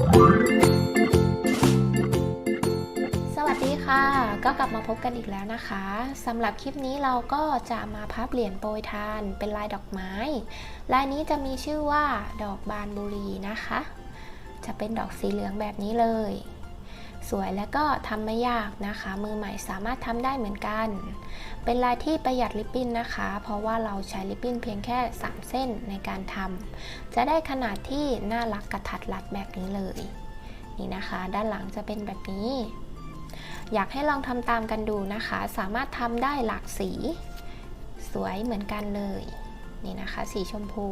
สวัสดีค่ะ ก็กลับมาพบกันอีกแล้วนะคะสำหรับคลิปนี้เราก็จะมาพับเหรียญโปรยทานเป็นลายดอกไม้ ลายนี้จะมีชื่อว่าดอกบานบุรีนะคะ จะเป็นดอกสีเหลืองแบบนี้เลย สวยและก็ทำไม่ยากนะคะ มือใหม่สามารถทำได้เหมือนกัน เป็นลายที่ประหยัดริบบิ้นนะคะ เพราะว่าเราใช้ริบบิ้นเพียงแค่ 3 เส้นในการทำจะได้ขนาดที่น่ารักกระทัดรัดแบบนี้เลย นี่นะคะ ด้านหลังจะเป็นแบบนี้ อยากให้ลองทำตามกันดูนะคะ สามารถทำได้หลากสี สวยเหมือนกันเลยนี่นะคะสีชมพู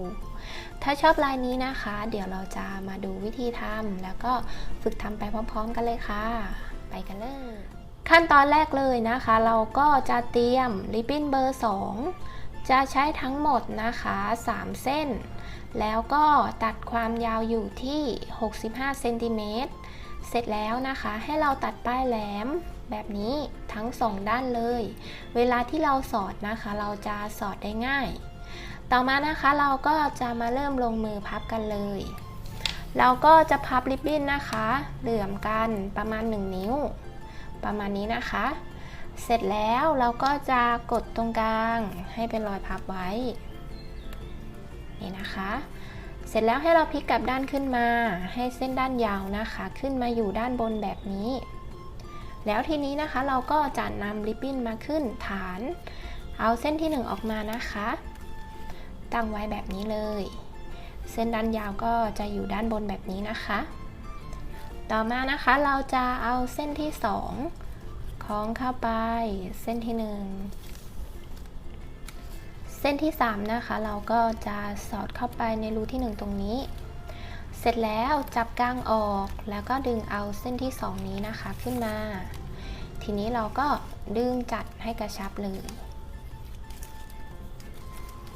ถ้าชอบลายนี้นะคะ เดี๋ยวเราจะมาดูวิธีทำแล้วก็ฝึกทำไปพร้อม ๆ กันเลยค่ะ ไปกันเลย ขั้นตอนแรกเลยนะคะ เราก็จะเตรียมริบบิ้นเบอร์ 2 จะใช้ทั้งหมดนะคะ 3 เส้น แล้วก็ตัดความยาวอยู่ที่ 65เซนติเมตรเสร็จแล้วนะคะให้เราตัดป้ายแหลมแบบนี้ทั้งสองด้านเลย เวลาที่เราสอดนะคะ เราจะสอดได้ง่าย ต่อมานะคะเราก็จะมาเริ่มลงมือพับกันเลย เราก็จะพับริบบิ้นนะคะ เหลื่อมกันประมาณ 1 นิ้ว ประมาณนี้นะคะ เสร็จแล้วเราก็จะกดตรงกลางให้เป็นรอยพับไว้ นี่นะคะ เสร็จแล้วให้เราพลิกกลับด้านขึ้นมา ให้เส้นด้านยาวนะคะ ขึ้นมาอยู่ด้านบนแบบนี้ แล้วทีนี้นะคะเราก็จะนำริบบิ้นมาขึ้นฐาน เอาเส้นที่ 1 ออกมานะคะ ตั้งไว้แบบนี้เลย เส้นด้านยาวก็จะอยู่ด้านบนแบบนี้นะคะ ต่อมานะคะเราจะเอาเส้นที่2คล้องเข้าไปเส้นที่ 1 เส้นที่ 3 นะคะ เราก็จะสอดเข้าไปในรูที่ 1 ตรงนี้ เสร็จแล้วจับกลางออกแล้วก็ดึงเอาเส้นที่ 2 นี้นะคะขึ้นมา ทีนี้เราก็ดึงจัดให้กระชับเลย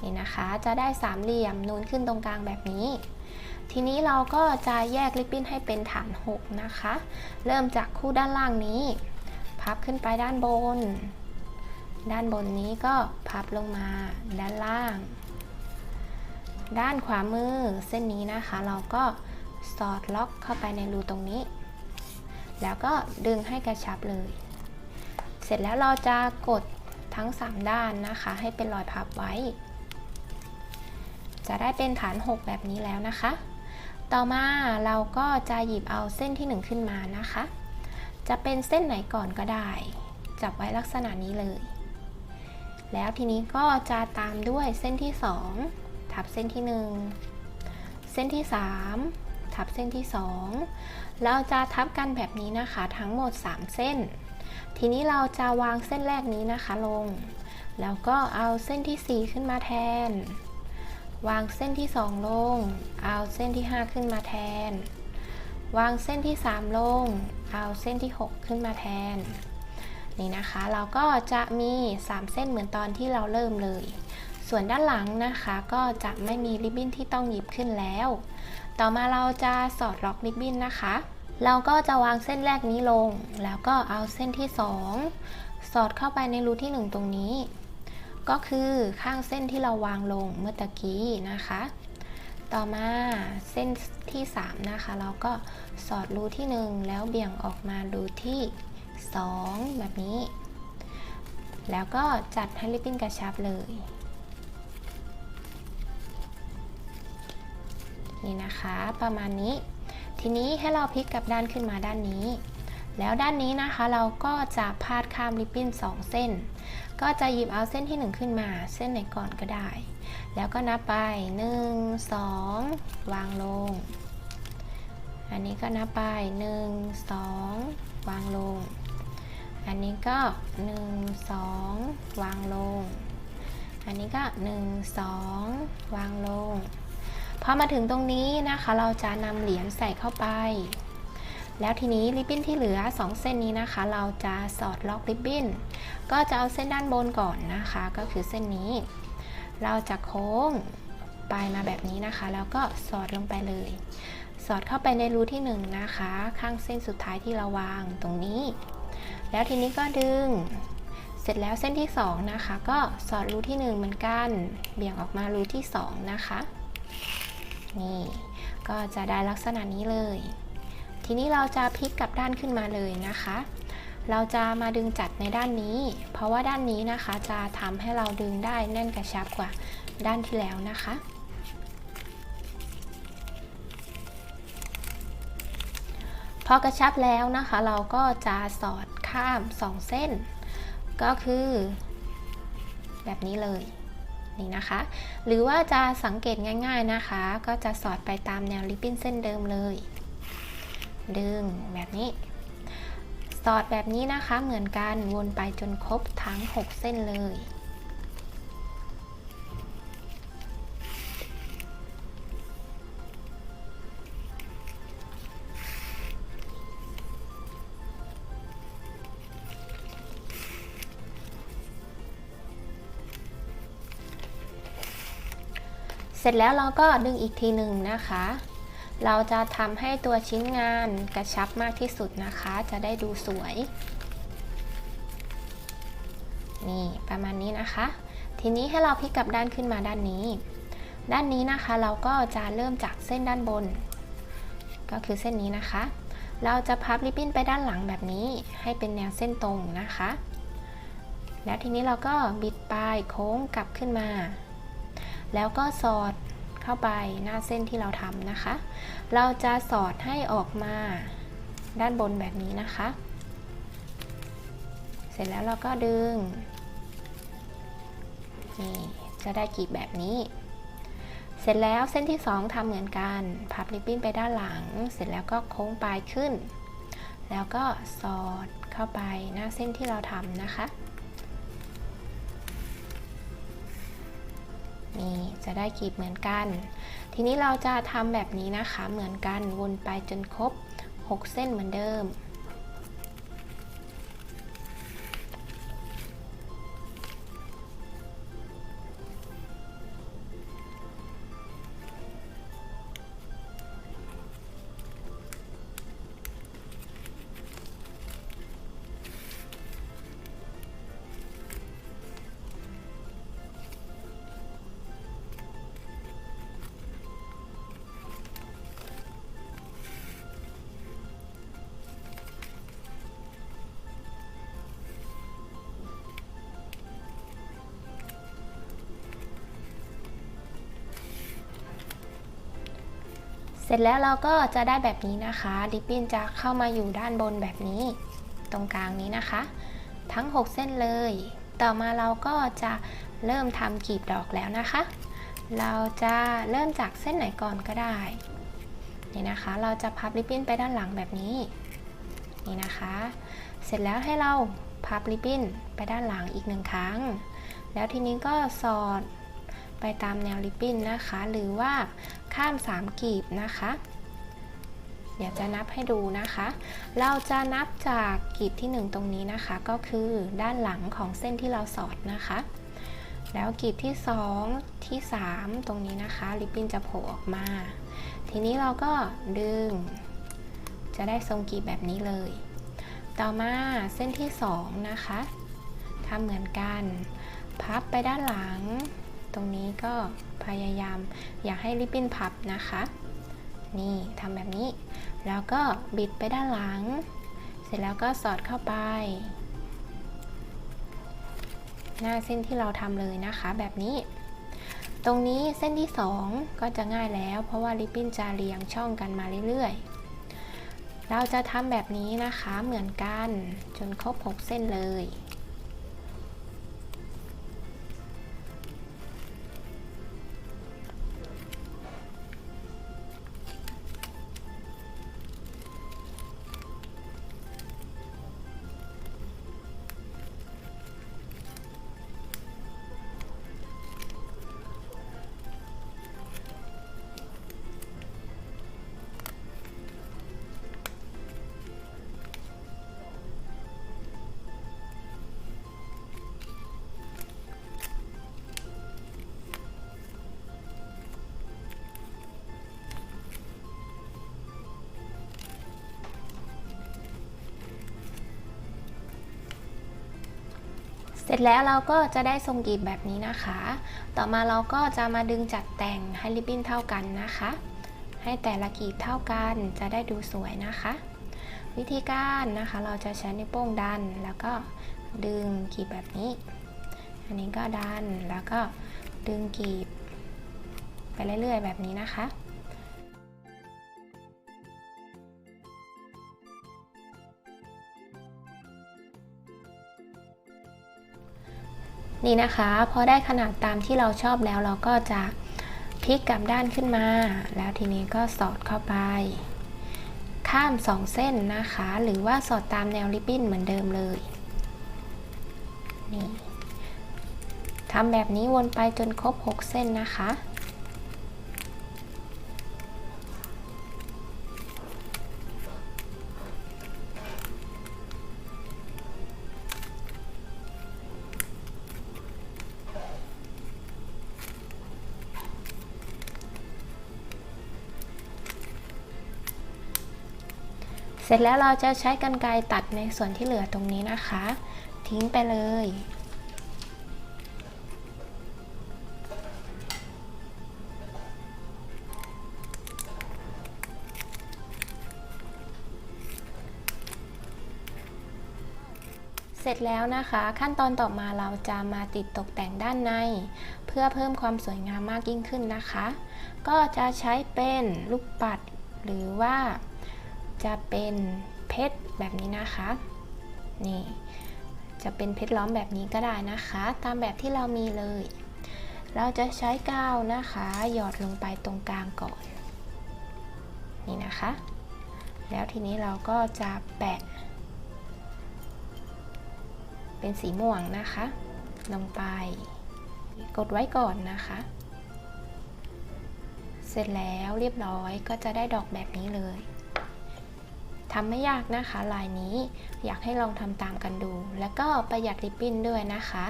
นี่นะคะจะได้สามเหลี่ยมนูนขึ้นตรงกลางแบบนี้ ทีนี้เราก็จะแยกริบบิ้นให้เป็นฐาน 6 นะคะ เริ่มจากคู่ด้านล่างนี้ พับขึ้นไปด้านบน ด้านบนนี้ก็พับลงมาด้านล่าง ด้านขวามือเส้นนี้นะคะ เราก็สอดล็อกเข้าไปในรูตรงนี้ แล้วก็ดึงให้กระชับเลย เสร็จแล้วเราจะกดทั้ง 3 ด้านนะคะ ให้เป็นรอยพับไว้ จะได้เป็นฐาน 6 แบบนี้แล้วนะคะ ต่อมาเราก็จะหยิบเอาเส้นที่ 1 ขึ้นมานะคะ จะเป็นเส้นไหนก่อนก็ได้ จับไว้ลักษณะนี้เลย แล้วทีนี้ก็จะตามด้วยเส้นที่ 2 ทับเส้นที่ 1 เส้นที่ 3 ทับเส้นที่ 2 เราจะทับกันแบบนี้นะคะ ทั้งหมด 3 เส้น ทีนี้เราจะวางเส้นแรกนี้นะคะลง แล้วก็เอาเส้นที่ 4 ขึ้นมาแทน วางเส้นที่ 2 ลง เอาเส้นที่ 5 ขึ้นมาแทน วางเส้นที่ 3 ลง เอาเส้นที่ 6 ขึ้นมาแทน นี่นะคะ เราก็จะมี 3 เส้นเหมือนตอนที่เราเริ่มเลย ส่วนด้านหลังนะคะก็จะไม่มีริบบิ้นที่ต้องหยิบขึ้นแล้ว ต่อมาเราจะสอดล็อกริบบิ้นนะคะ เราก็จะวางเส้นแรกนี้ลง แล้วก็เอาเส้นที่ 2 สอดเข้าไปในรูที่ 1 ตรงนี้ ก็คือข้างเส้นที่เราวางลงเมื่อตะกี้นะคะ ต่อมาเส้นที่ 3 นะคะ เราก็สอดรูที่ 1 แล้วเบี่ยงออกมารูที่ 2 แบบนี้ แล้วก็จัดให้ริบบิ้นกระชับเลย นี่นะคะประมาณนี้ ทีนี้ให้เราพลิกกลับด้านขึ้นมาด้านนี้ แล้วด้านนี้นะคะเราก็จะพาดข้ามริบบิ้น 2 เส้น ก็จะหยิบเอาเส้นที่ 1 ขึ้นมา เส้นไหนก่อนก็ได้ แล้วก็นับไป 1 2 วางลง อันนี้ก็นับไป 1 2 วางลง อันนี้ก็ 1 2 วางลง อันนี้ก็ 1 2 วางลงพอมาถึงตรงนี้นะคะเราจะนำเหรียญใส่เข้าไป แล้วทีนี้ริบบิ้นที่เหลือ 2 เส้นนี้นะคะ เราจะสอดล็อกริบบิ้น ก็จะเอาเส้นด้านบนก่อนนะคะ ก็คือเส้นนี้ เราจะโค้งปลายมาแบบนี้นะคะ แล้วก็สอดลงไปเลย สอดเข้าไปในรูที่1นงนะคะ ข้างเส้นสุดท้ายที่เราวางตรงนี้ แล้วทีนี้ก็ดึง เสร็จแล้วเส้นที่ 2 นะคะ ก็สอดรูที่ 1 เหมือนกัน เบี่ยงออกมารูที่ 2 นะคะ นี่ ก็จะได้ลักษณะนี้เลย ทีนี้เราจะพลิกกลับด้านขึ้นมาเลยนะคะ เราจะมาดึงจัดในด้านนี้ เพราะว่าด้านนี้นะคะจะทำให้เราดึงได้แน่นกระชับกว่าด้านที่แล้วนะคะพอกระชับแล้วนะคะเราก็จะสอดข้าม 2 เส้น ก็คือ แบบนี้เลยนี่นะคะ หรือว่าจะสังเกตง่ายๆนะคะ ก็จะสอดไปตามแนวริบบิ้นเส้นเดิมเลย ดึงแบบนี้ สอดแบบนี้นะคะเหมือนกันวนไปจนครบทั้ง 6 เส้นเลย เสร็จแล้วเราก็ดึงอีกทีหนึ่งนะคะ เราจะทำให้ตัวชิ้นงานกระชับมากที่สุดนะคะ จะได้ดูสวย นี่ประมาณนี้นะคะ ทีนี้ให้เราพลิกกลับด้านขึ้นมาด้านนี้ ด้านนี้นะคะเราก็จะเริ่มจากเส้นด้านบน ก็คือเส้นนี้นะคะ เราจะพับริบบิ้นไปด้านหลังแบบนี้ ให้เป็นแนวเส้นตรงนะคะ แล้วทีนี้เราก็บิดปลายโค้งกลับขึ้นมา แล้วก็สอด เข้าไปหน้าเส้นที่เราทำนะคะ เราจะสอดให้ออกมาด้านบนแบบนี้นะคะ เสร็จแล้วเราก็ดึงนี่จะได้กีบแบบนี้ เสร็จแล้วเส้นที่ 2ทำเหมือนกัน พับริบบิ้นไปด้านหลัง เสร็จแล้วก็โค้งปลายขึ้น แล้วก็สอดเข้าไปหน้าเส้นที่เราทำนะคะ นี่จะได้กลีบเหมือนกัน ทีนี้เราจะทำแบบนี้นะคะเหมือนกันวนไปจนครบ 6 เส้นเหมือนเดิม ร็จแล้วเราก็จะได้แบบนี้นะคะดิปปิ้นจะเข้ามาอยู่ด้านบนแบบนี้ ตรงกลางนี้นะคะ ทั้ง 6 เส้นเลย ต่อมาเราก็จะเริ่มทำกลีบดอกแล้วนะคะ เราจะเริ่มจากเส้นไหนก่อนก็ได้นี่นะคะ เราจะพับริบบิ้นไปด้านหลังแบบนี้นี่นะคะ เสร็จแล้วให้เราพับริบบิ้นไปด้านหลังอีกหนึ่งครั้ง แล้วทีนี้ก็สอดไปตามแนวริบบิ้นนะคะ หรือว่า ข้าม 3 กีบนะคะ เดี๋ยวจะนับให้ดูนะคะ เราจะนับจากกีบที่ 1 ตรงนี้นะคะ ก็คือด้านหลังของเส้นที่เราสอดนะคะ แล้วกีบที่ 2 ที่ 3 ตรงนี้นะคะ ริบบิ้นจะโผล่ออกมา ทีนี้เราก็ดึง จะได้ทรงกีบแบบนี้เลย ต่อมาเส้นที่ 2 นะคะทำเหมือนกัน พับไปด้านหลัง ตรงนี้ก็พยายามอย่าให้ริบบิ้นพับนะคะ นี่ทำแบบนี้ แล้วก็บิดไปด้านหลัง เสร็จแล้วก็สอดเข้าไป หน้าเส้นที่เราทำเลยนะคะ แบบนี้ ตรงนี้เส้นที่ 2 ก็จะง่ายแล้ว เพราะว่าริบบิ้นจะเรียงช่องกันมาเรื่อยๆ เราจะทำแบบนี้นะคะเหมือนกันจนครบ 6 เส้นเลย เสร็จแล้วเราก็จะได้ทรงกีบแบบนี้นะคะ ต่อมาเราก็จะมาดึงจัดแต่งให้ริบบิ้นเท่ากันนะคะ ให้แต่ละกีบเท่ากันจะได้ดูสวยนะคะ วิธีการนะคะเราจะใช้นิ้วโป้งดันแล้วก็ดึงกีบแบบนี้ อันนี้ก็ดันแล้วก็ดึงกีบไปเรื่อยๆแบบนี้นะคะ นี่นะคะพอได้ขนาดตามที่เราชอบแล้วเราก็จะพลิกกลับด้านขึ้นมา แล้วทีนี้ก็สอดเข้าไป ข้ามสองเส้นนะคะ หรือว่าสอดตามแนวริบบิ้นเหมือนเดิมเลยนี่ทำแบบนี้วนไปจนครบ 6 เส้นนะคะ ร็จแล้วเราจะใช้กรรไกรตัดในส่วนที่เหลือตรงนี้นะคะ ทิ้งไปเลย เสร็จแล้วนะคะ ขั้นตอนต่อมาเราจะมาติดตกแต่งด้านใน เพื่อเพิ่มความสวยงามมากยิ่งขึ้นนะคะ ก็จะใช้เป็นลูกปัดหรือว่า จะเป็นเพชรแบบนี้นะคะ นี่ จะเป็นเพชรล้อมแบบนี้ก็ได้นะคะ ตามแบบที่เรามีเลย เราจะใช้กาวนะคะ หยอดลงไปตรงกลางก่อน นี่นะคะ แล้วทีนี้เราก็จะแปะ เป็นสีม่วงนะคะ ลงไป กดไว้ก่อนนะคะเสร็จแล้วเรียบร้อยก็จะได้ดอกแบบนี้เลย ทำไม่ยากนะคะลายนี้อยากให้ลองทำตามกันดู แล้วก็ประหยัดริบบิ้นด้วยนะคะ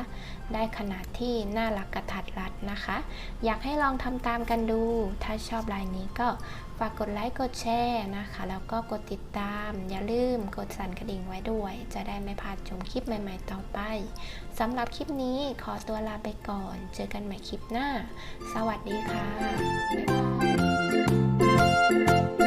ได้ขนาดที่น่ารักกระทัดรัดนะคะ อยากให้ลองทำตามกันดู ถ้าชอบลายนี้ก็ฝากกดไลค์กดแชร์นะคะ แล้วก็กดติดตาม อย่าลืมกดสั่นกระดิ่งไว้ด้วย จะได้ไม่พลาดชมคลิปใหม่ๆต่อไปสำหรับคลิปนี้ขอตัวลาไปก่อน เจอกันใหม่คลิปหน้า สวัสดีค่ะบ๊ายบาย